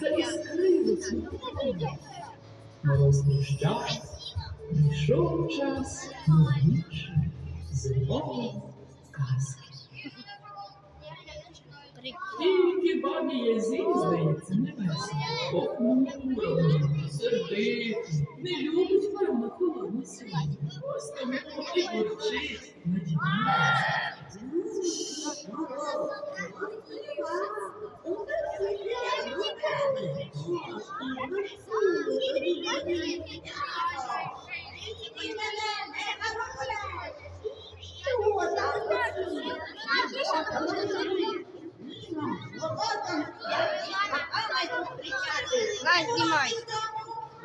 Це іскрилиці. Морозний час, прийшов час новішої зимової казки. Тільки бабі Язі, здається, не весело. Похмуро, сердито, не любить, певно, холодну сьогодні. Ось тому і бурчить на На,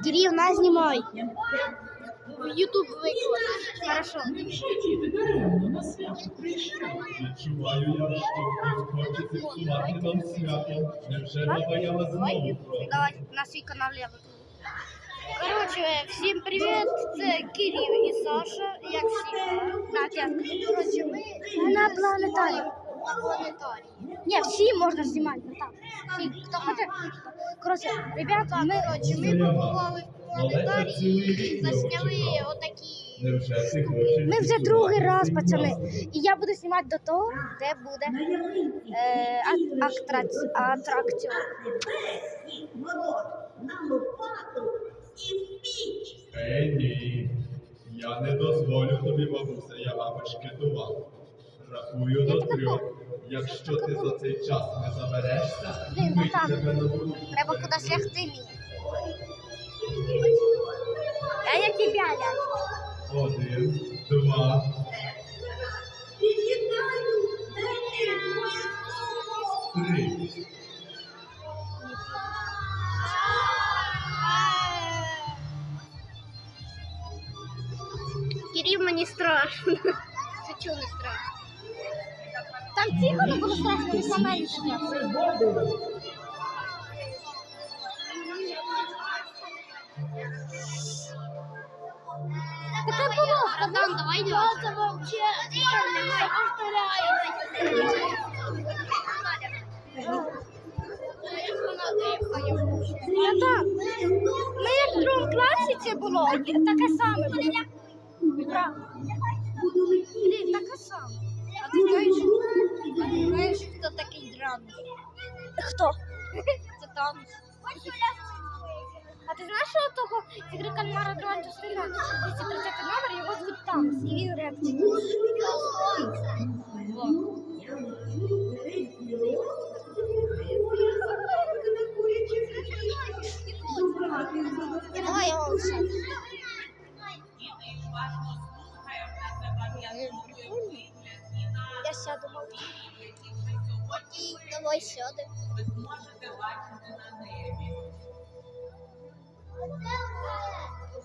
Кирил, на, знімай. В Ютуб викладай. Хорошо. Невже діти даремно на свято прийшли? Відчуваю я, що хтось хоче зіпсувати нам свято. Невже напаяла знову про? Давай, на свій канал я викладу. Коротше, всім привіт, це Кирил і Саша, як всі. Катя. Коротше, ми на планетарії. На планетарії. Ні, всі можна знімати, ну так. Всі, хто хоче. Коротше, ребята, ми, коротше, ми побували в планетарії, засняли отакі. Невже? Ми вже другий раз, пацани. І я буду знімати до того, де буде е, а- актраці- атракціон. і. Ей, ні. Я не дозволю тобі, бабуся, я бабочки дував. Рахую до трьох. Якщо ти за цей час не заберешся, Блін, ми братан, тебе набудемо. Треба кудись лягти мені. А я тебе лягу. Один, два, три. Кирил, мені страшно. Це чого не страшно? Там тихо, не було страшно, не саме не. Таке було, братан, давай. Це вообще, Братан, ми як в другому класі це було, таке саме було. Таке саме. А ти знаєш, а ти знаєш, хто такий Дранус? Хто? Це Танус. А ти знаєш, що того з ігри кальмара частина 230 номер, його звуть Танус, і він рептик.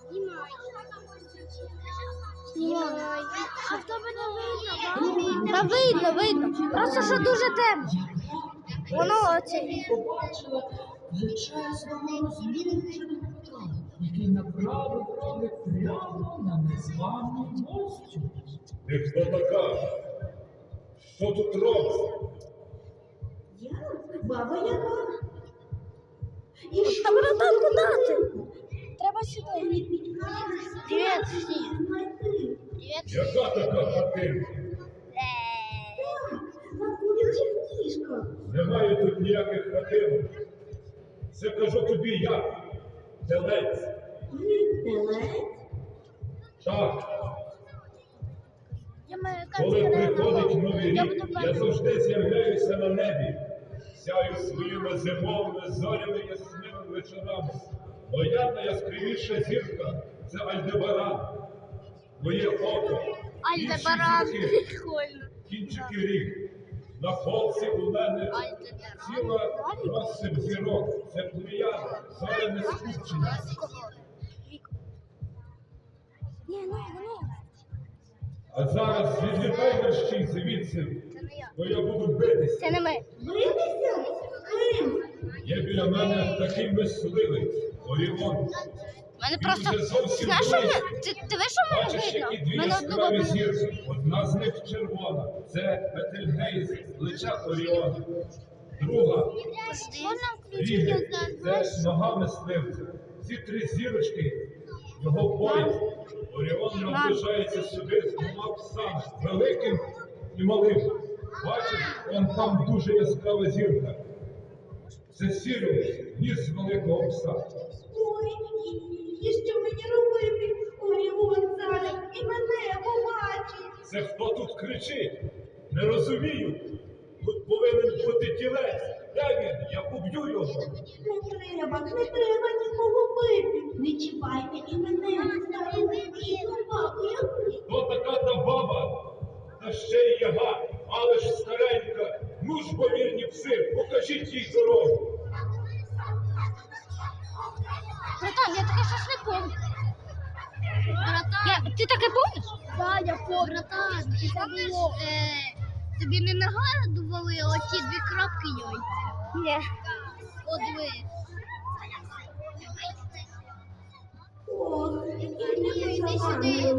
Знімай. Знімай. А в тебе не видно, Та видно, видно. Просто що дуже темно. Воно оце. який направив роги прямо на незвану гостю. Ти хто така? Що тут робиш? Я баба Яга. І Та що братан, куди ти? Не підкажеш? Привіт всім. Знайти. Привіт. Яка така хатинка? Е, Немає тут ніяких хатинок. Це кажу тобі я, телець. Телець. Так, коли приходить новий Я рік, я завжди з'являюся на небі, сяю своїми зимовими зорями ясними вечорами. Моя найяскравіша зірка це Альдебаран. Моє око. Альдебаран. Прикольно. Кінчики рік. На холці у мене ціла розсип зірок. Це плеяда, зоряне скупчення. А зараз відлітай мерщій звідси, бо я буду битися. Це не ми. Битися? Є біля мене такий мисливець, мене просто. знаєш, що мене? Ти, ти ви що в мене видно? мене одного яскраві Одна з них червона. Це Бетельгейз, плеча Оріона. Друга Ріги. Це нога мисливця. Ці три зірочки його пояс. Оріон наближається сюди з двома псами, великим і малим. Бачиш, он там дуже яскрава зірка. Це Сіріус, ніс великого пса. Ой, і, і що мені робити? Оріон зараз і мене побачить. Це хто тут кричить? Не розумію. Тут повинен бути тілець. Де він? Я поб'ю його. Не треба, не треба нікого бити. Не чіпайте і мене, стару і собаку. Хто така та баба? Та ще й яга, покажіть їй дорогу. Братан, я таке щось не помню. Братан. Я, ти таке помниш? Да, я помню. Братан, ти помниш, е, тобі не нагадували оті дві крапки яйця? Ні. О, диви. Ох, Іди сюди.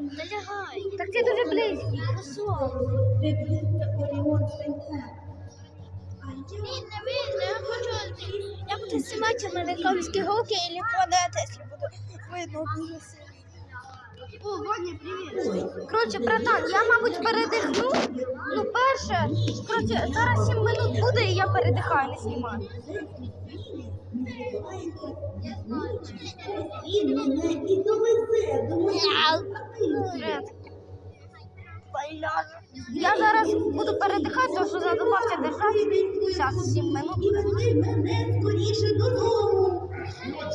Налягай. Так ти дуже близький, Сенька. Я... не видно, я хочу. Я буду знімати американські голки і якщо буду видно дуже сильно. О, Ваня, привіт. Коротше, братан, я, мабуть, передихну. Ну, перше, коротше, зараз 7 минут буде, і я передихаю, не знімаю. Він мене і довезе до. Я зараз буду передихати, тому що задумався держати. Зараз 7 минут. Мене скоріше додому.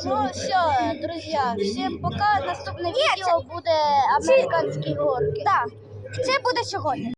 Ну все, друзья, всем пока. Наступне відео буде американські горки. Так, це буде сьогодні.